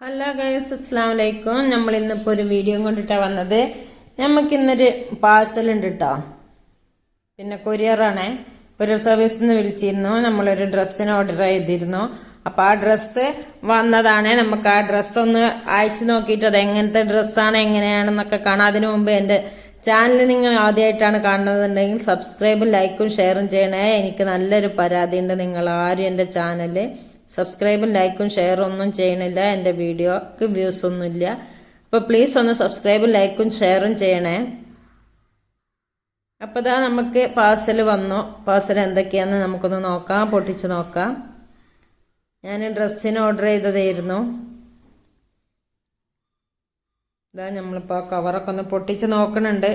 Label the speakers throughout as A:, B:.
A: Hello guys അസ്സാം വലൈക്കും നമ്മൾ ഇന്നിപ്പോൾ ഒരു വീഡിയോ കൊണ്ടിട്ടാണ് വന്നത്. നമുക്ക് ഇന്നൊരു പാഴ്സൽ ഉണ്ട് കേട്ടോ പിന്നെ കൊറിയറാണേ കൊറിയർ സർവീസിൽ നിന്ന് വിളിച്ചിരുന്നു. നമ്മളൊരു ഡ്രസ്സിന് ഓർഡർ ചെയ്തിരുന്നു. അപ്പോൾ ആ ഡ്രസ്സ് വന്നതാണ്. നമുക്ക് ആ ഡ്രസ്സ് ഒന്ന് അയച്ചു നോക്കിയിട്ട് അത് എങ്ങനത്തെ ഡ്രസ്സാണ് എങ്ങനെയാണെന്നൊക്കെ കാണാം. അതിനു മുമ്പ് എന്റെ ചാനൽ നിങ്ങൾ ആദ്യമായിട്ടാണ് കാണുന്നതുണ്ടെങ്കിൽ സബ്സ്ക്രൈബും ലൈക്കും ഷെയറും ചെയ്യണേ. എനിക്ക് നല്ലൊരു പരാതിയുണ്ട്. നിങ്ങൾ ആരും എന്റെ ചാനൽ സബ്സ്ക്രൈബും ലൈക്കും ഷെയറും ഒന്നും ചെയ്യണില്ല. എന്റെ വീഡിയോക്ക് വ്യൂസ് ഒന്നുമില്ല. അപ്പോൾ പ്ലീസ് ഒന്ന് സബ്സ്ക്രൈബും ലൈക്കും ഷെയറും ചെയ്യണേ. അപ്പോൾ ഇതാ നമുക്ക് പാർസൽ വന്നു. പാർസൽ എന്തൊക്കെയാണെന്ന് നമുക്കൊന്ന് നോക്കാം. പൊട്ടിച്ച് നോക്കാം. ഞാൻ ഡ്രസ്സിന് ഓർഡർ ചെയ്തതായിരുന്നു. ഇതാ നമ്മളിപ്പോൾ കവറൊക്കെ ഒന്ന് പൊട്ടിച്ച് നോക്കണുണ്ട്.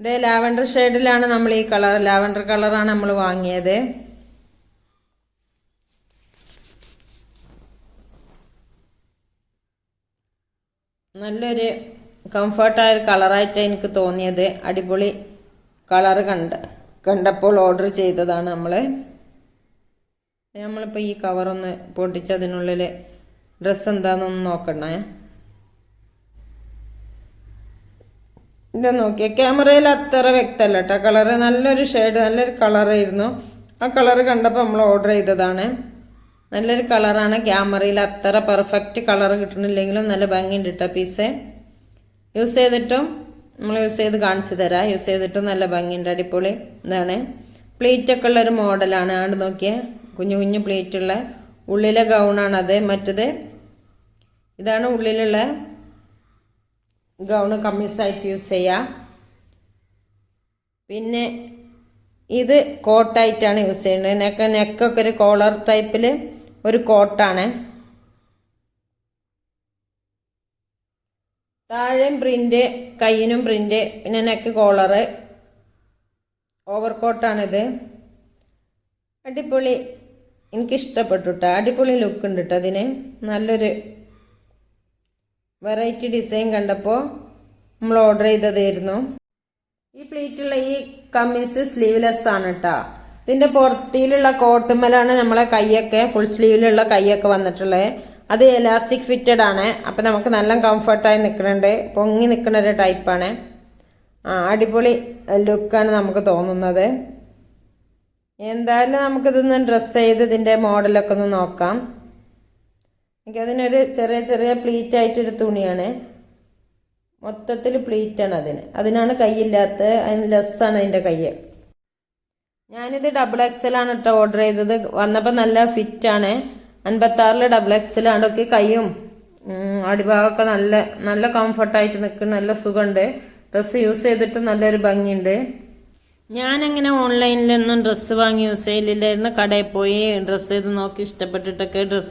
A: ഇത് ലാവൻഡർ ഷെയ്ഡിലാണ് നമ്മൾ ഈ കളർ ലാവൻഡർ കളറാണ് നമ്മൾ വാങ്ങിയത്. നല്ലൊരു കംഫർട്ടായ കളറായിട്ട് എനിക്ക് തോന്നിയത്. അടിപൊളി കളർ കണ്ട് കണ്ടപ്പോൾ ഓർഡർ ചെയ്തതാണ് നമ്മൾ. നമ്മളിപ്പോൾ ഈ കവറൊന്ന് പൊട്ടിച്ച് അതിനുള്ളിൽ ഡ്രസ്സ് എന്താണെന്നൊന്ന് നോക്കണേ. ഇത് നോക്കിയാൽ ക്യാമറയിൽ അത്ര വ്യക്തമല്ല കേട്ടോ. കളറ് നല്ലൊരു ഷെയ്ഡ് നല്ലൊരു കളറായിരുന്നു ആ കളർ കണ്ടപ്പോൾ നമ്മൾ ഓർഡർ ചെയ്തതാണ്. നല്ലൊരു കളറാണ്. ക്യാമറയിൽ അത്ര പെർഫെക്റ്റ് കളർ കിട്ടണില്ലെങ്കിലും നല്ല ഭംഗിയുണ്ട് കേട്ടോ പീസ് യൂസ് ചെയ്തിട്ടും നമ്മൾ യൂസ് ചെയ്ത് കാണിച്ചു തരാം. യൂസ് ചെയ്തിട്ടും നല്ല ഭംഗിയുണ്ട് അടിപൊളി ഇതാണ്. പ്ലേറ്റൊക്കെ ഉള്ളൊരു മോഡലാണ് ആണ്ട് നോക്കിയേ. കുഞ്ഞു കുഞ്ഞു പ്ലേറ്റുള്ള ഉള്ളിലെ ഗൗണാണത് മറ്റത് ഇതാണ് ഉള്ളിലുള്ള ഗൗണ് കമ്മീസായിട്ട് യൂസ് ചെയ്യാം. പിന്നെ ഇത് കോട്ടായിട്ടാണ് യൂസ് ചെയ്യുന്നത്. നെക്ക് നെക്കൊക്കെ ഒരു കോളർ ടൈപ്പിൽ ഒരു കോട്ടാണ്. താഴെയും പ്രിന്റ് കയ്യിനും പ്രിന്റ് പിന്നെ നെക്ക് കോളറ് ഓവർ കോട്ടാണിത് അടിപൊളി. എനിക്കിഷ്ടപ്പെട്ടു കേട്ടോ അടിപൊളി ലുക്ക് ഉണ്ട് കേട്ടോ അതിന്. നല്ലൊരു വെറൈറ്റി ഡിസൈൻ കണ്ടപ്പോൾ നമ്മൾ ഓർഡർ ചെയ്തതായിരുന്നു. ഈ പ്ലേറ്റുള്ള ഈ കമ്മീസ് സ്ലീവ്ലെസ് ആണ് കേട്ടോ ഇതിന്റെ പുറത്തിലുള്ള കോട്ടുമലാണ് നമ്മളെ കൈയൊക്കെ ഫുൾ സ്ലീവിലുള്ള കൈയൊക്കെ വന്നിട്ടുള്ളത് അത് എലാസ്റ്റിക് ഫിറ്റഡ് ആണ്. അപ്പം നമുക്ക് നല്ല കംഫർട്ടായി നിൽക്കുന്നുണ്ട് പൊങ്ങി നിൽക്കുന്ന ഒരു ടൈപ്പാണ് ആ അടിപൊളി ലുക്കാണ് നമുക്ക് തോന്നുന്നത്. എന്തായാലും നമുക്കിതൊന്ന് ഡ്രസ്സ് ചെയ്ത് ഇതിന്റെ മോഡലൊക്കെ ഒന്ന് നോക്കാം. എനിക്കതിനൊരു ചെറിയ ചെറിയ പ്ലീറ്റ് ആയിട്ടൊരു തുണിയാണ്. മൊത്തത്തിൽ പ്ലീറ്റാണ് അതിന്. അതിനാണ് കൈയില്ലാത്ത അതിന് ലെസ്സാണ് അതിന്റെ കൈ ഞാനിത് ഡബിൾ എക്സലാണ് കേട്ടോ ഓർഡർ ചെയ്തത്. വന്നപ്പോൾ നല്ല ഫിറ്റാണ് അൻപത്താറിൽ ഡബിൾ എക്സൽ ഒക്കെ കൈയും അടിഭാഗമൊക്കെ നല്ല നല്ല കംഫർട്ടായിട്ട് നിൽക്കുന്ന നല്ല സുഖമുണ്ട് ഡ്രസ്സ് യൂസ് ചെയ്തിട്ട് നല്ലൊരു ഭംഗിയുണ്ട് ഞാനങ്ങനെ ഓൺലൈനിലൊന്നും ഡ്രസ്സ് വാങ്ങി യൂസ് ചെയ്യലില്ലായിരുന്നു. കടയിൽ പോയി ഡ്രസ്സ് ചെയ്ത് നോക്കി ഇഷ്ടപ്പെട്ടിട്ടൊക്കെ ഡ്രസ്സ്